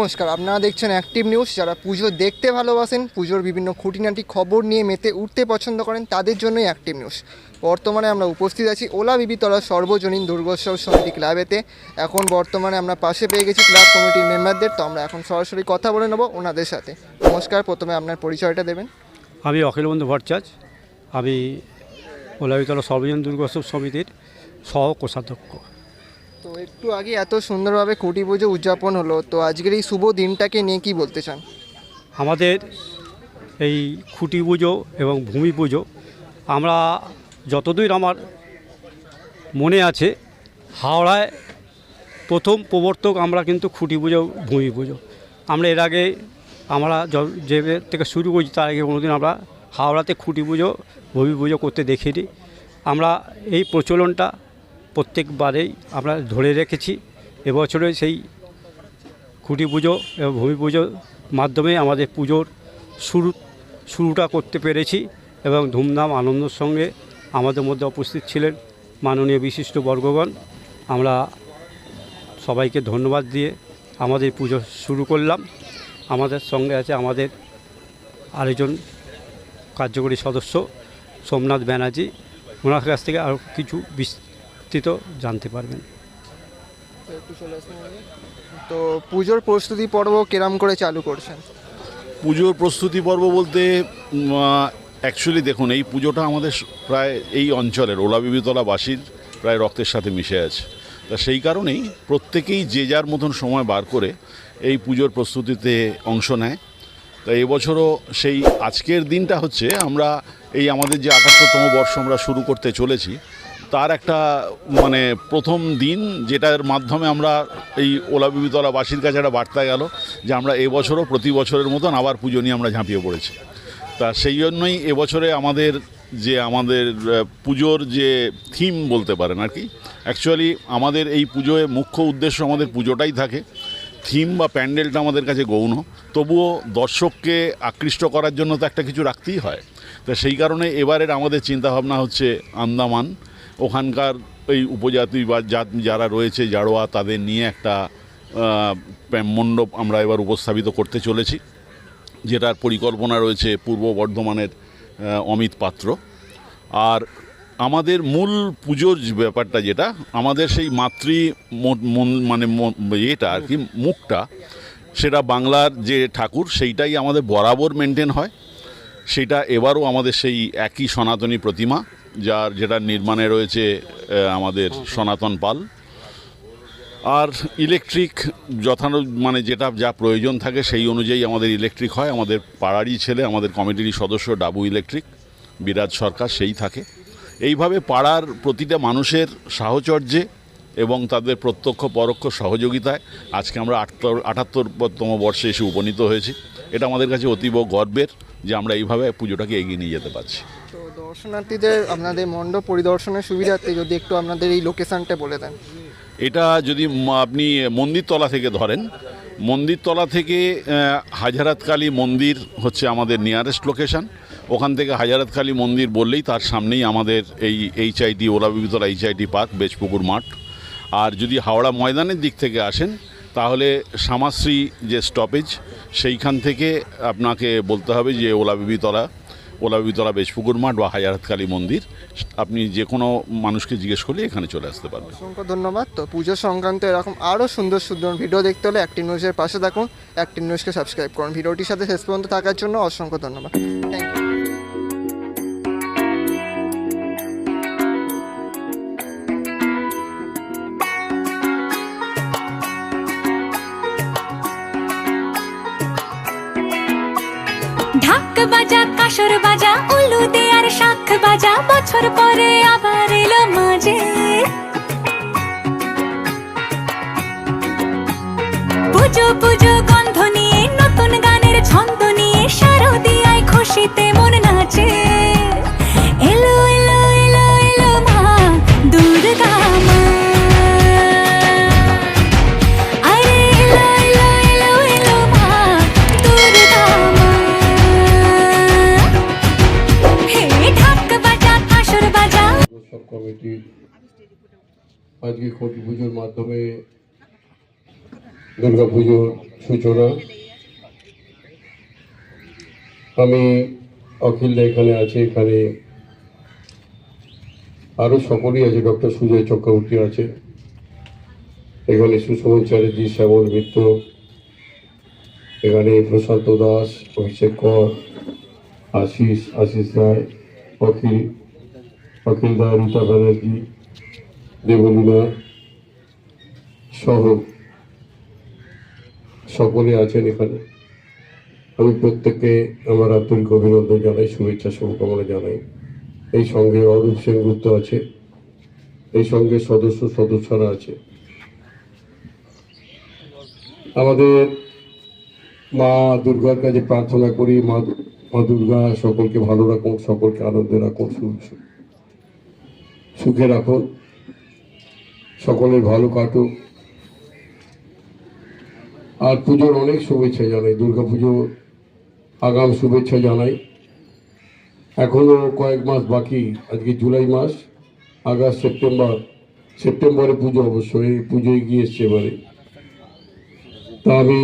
নমস্কার, আপনারা দেখছেন অ্যাক্টিভ নিউজ যারা পুজো দেখতে ভালোবাসেন, পুজোর বিভিন্ন খুঁটিনাটি খবর নিয়ে মেতে উঠতে পছন্দ করেন, তাদের জন্যই অ্যাক্টিভ নিউজ বর্তমানে আমরা উপস্থিত আছি ওলা বিবিতলা সর্বজনীন দুর্গোৎসব সমিতি ক্লাবেতে। এখন বর্তমানে আমরা পাশে পেয়ে গেছি ক্লাব কমিটির মেম্বারদের। তো আমরা এখন সরাসরি কথা বলে নেব ওনাদের সাথে। নমস্কার, প্রথমে আপনার পরিচয়টা দেবেন। আমি অখিলবন্ধু ভট্টাচার্য। আমি ওলাবিতলা সর্বজন দুর্গোৎসব সমিতির সহ কোষাধ্যক্ষ। তো একটু আগে এত সুন্দরভাবে খুঁটি পুজো উদযাপন হলো, তো আজকের এই শুভ দিনটাকে নিয়ে কি বলতে চান? আমাদের এই খুঁটি পুজো এবং ভূমি পুজো, আমরা যতদূর আমার মনে আছে, হাওড়ায় প্রথম প্রবর্তক আমরা কিন্তু খুঁটি পুজো, ভূমি পুজো। আমরা এর আগে, আমরা যে থেকে শুরু করছি তার আগে কোনোদিন আমরা হাওড়াতে খুঁটি পুজো, ভূমি পুজো করতে দেখিনি। আমরা এই প্রচলনটা প্রত্যেকবারেই আমরা ধরে রেখেছি। এবছরে সেই খুঁটি পুজো এবং ভূমি পুজোর মাধ্যমে আমাদের পুজোর শুরু, শুরুটা করতে পেরেছি এবং ধুমধাম আনন্দের সঙ্গে আমাদের মধ্যে উপস্থিত ছিলেন মাননীয় বিশিষ্ট বর্গগণ। আমরা সবাইকে ধন্যবাদ দিয়ে আমাদের পুজো শুরু করলাম। আমাদের সঙ্গে আছে আমাদের আরেকজন কার্যকরী সদস্য সোমনাথ ব্যানার্জি। ওনার কাছ থেকে আরও কিছু বিস্তৃত জানতে পারবেন। তো পুজোর প্রস্তুতি পর্ব কেরাম করে চালু করছেন? পুজোর প্রস্তুতি পর্ব বলতে অ্যাকচুয়ালি দেখুন এই পুজোটা আমাদের প্রায় এই অঞ্চলের ওলা ওলাবিবিতলাবাসীর প্রায় রক্তের সাথে মিশে আছে। তা সেই কারণেই প্রত্যেকেই যে যার মতন সময় বার করে এই পুজোর প্রস্তুতিতে অংশ নেয়। তা এবছরও সেই আজকের দিনটা হচ্ছে আমরা এই আমাদের যে আটাত্তরতম বর্ষ আমরা শুরু করতে চলেছি তার একটা মানে প্রথম দিন যেটার মাধ্যমে আমরা এই ওলাবিবিতলাবাসীর কাছে একটা বার্তা গেল যে আমরা এবছরও প্রতি বছরের মতন আবার পুজো নিয়ে আমরা ঝাঁপিয়ে পড়েছি। তা সেই জন্যই এবছরে আমাদের যে আমাদের পুজোর যে থিম বলতে পারেন আর কি অ্যাকচুয়ালি আমাদের এই পুজোয় মুখ্য উদ্দেশ্য আমাদের পুজোটাই থাকে। থিম বা প্যান্ডেলটা আমাদের কাছে গৌণ। তবুও দর্শককে আকৃষ্ট করার জন্য তো একটা কিছু রাখতেই হয়। তা সেই কারণে এবারের আমাদের চিন্তাভাবনা হচ্ছে আন্দামান। ওখানকার এই উপজাতি বা জাত যারা রয়েছে, জাড়োয়া, তাদের নিয়ে একটা মণ্ডপ আমরা এবার উপস্থাপিত করতে চলেছি, যেটার পরিকল্পনা রয়েছে পূর্ব বর্ধমানের অমিত পাত্র। আর আমাদের মূল পুজোর ব্যাপারটা যেটা, আমাদের সেই মাতৃ মন- ইয়েটা আর কি, মুখটা, সেটা বাংলার যে ঠাকুর, সেইটাই আমাদের বরাবর মেনটেন হয়। সেটা এবারও আমাদের সেই একই সনাতনী প্রতিমা। যার যেটা নির্মাণে রয়েছে আমাদের সনাতন পাল। আর ইলেকট্রিক যথানো মানে যেটা যা প্রয়োজন থাকে সেই অনুযায়ী আমাদের ইলেকট্রিক হয়। আমাদের পাড়ারই ছেলে, আমাদের কমিটির সদস্য ডাবু ইলেকট্রিক, বিরাজ সরকার সেই থাকে। এইভাবে পাড়ার প্রতিটা মানুষের সাহচর্যে এবং তাদের প্রত্যক্ষ পরোক্ষ সহযোগিতায় আজকে আমরা আটাত্তর আটাত্তরতম বর্ষে এসে উপনীত হয়েছি। এটা আমাদের কাছে অতীব গর্বের যে আমরা এইভাবে পুজোটাকে এগিয়ে নিয়ে যেতে পারছি। দর্শনার্থীদের আপনাদের মণ্ডপ পরিদর্শনের সুবিধার্থে যদি একটু আপনাদের এই লোকেশনটা বলে দেন। এটা যদি আপনি মন্দিরতলা থেকে ধরেন, মন্দিরতলা থেকে হাজারাত কালী মন্দির হচ্ছে আমাদের নিয়ারেস্ট লোকেশন ওখান থেকে হাজারাত কালী মন্দির বললেই তার সামনেই আমাদের এই HIT Olabibitala HIT park, Bejpukur মাঠ। আর যদি হাওড়া ময়দানের দিক থেকে আসেন, তাহলে শ্যামাশ্রী যে স্টপেজ সেইখান থেকে আপনাকে বলতে হবে যে ওলাবিবিতলা ওলাবিবিতলা বেশপুকুর মাঠ বা হায়ারাত কালী মন্দির, আপনি যে কোনো মানুষকে জিজ্ঞেস করলে এখানে চলে আসতে পারবেন। অসংখ্য ধন্যবাদ। তো পুজো সংক্রান্ত এরকম আরও সুন্দর সুন্দর ভিডিও দেখতে হলে অ্যাক্টিভ নিউজের পাশে থাকুন। অ্যাক্টিভ নিউজকে সাবস্ক্রাইব করুন। ভিডিওটির সাথে শেষ পর্যন্ত থাকার জন্য অসংখ্য ধন্যবাদ। থ্যাংক ইউ বাজা কাসর বাজা উলু আর শাখ বাজা বছর পরে আবার এলো মাঝে। পুজো পুজো, গন্ধ নিয়ে, নতুন গানের ছন্দ নিয়ে, শারদিয়ায় খুশিতে মন নাচে। কমিটির আজকে খুঁটি পুজোর মাধ্যমে দুর্গা পুজোর সূচনা। আমি অখিলদা এখানে আছে, এখানে আরও সকলেই আছে, ডক্টর সুজয় চক্রবর্তী আছে, এখানে সুশোভন চ্যাটার্জি, শ্যামল মিত্র, এখানে প্রশান্ত দাস, অভিষেক কর, আশিস আশিস রায়, অখিল অখিল দা রীতা ব্যানার্জি দেবলীনা সহ সকলে আছেন এখানে। আমি প্রত্যেককে আমার আন্তরিক অভিনন্দন জানাই, শুভেচ্ছা, শুভকামনা জানাই। এই সঙ্গে অরূপ সেনগুপ্ত আছে, এই সঙ্গে সদস্য সদস্যরা আছে। আমাদের মা দুর্গার কাছে প্রার্থনা করি, মা মা দুর্গা সকলকে ভালো রাখুন সকলকে আনন্দে রাখুন সু- সুখে রাখুন সকলের ভালো কাটুক। আর পুজোর অনেক শুভেচ্ছা জানাই। দুর্গা পুজো আগাম শুভেচ্ছা জানাই। এখনও কয়েক মাস বাকি, আজকে জুলাই মাস, আগস্ট, সেপ্টেম্বর। সেপ্টেম্বরে পুজো অবশ্যই, এই পুজো এগিয়ে এসছে এবারে। তা আমি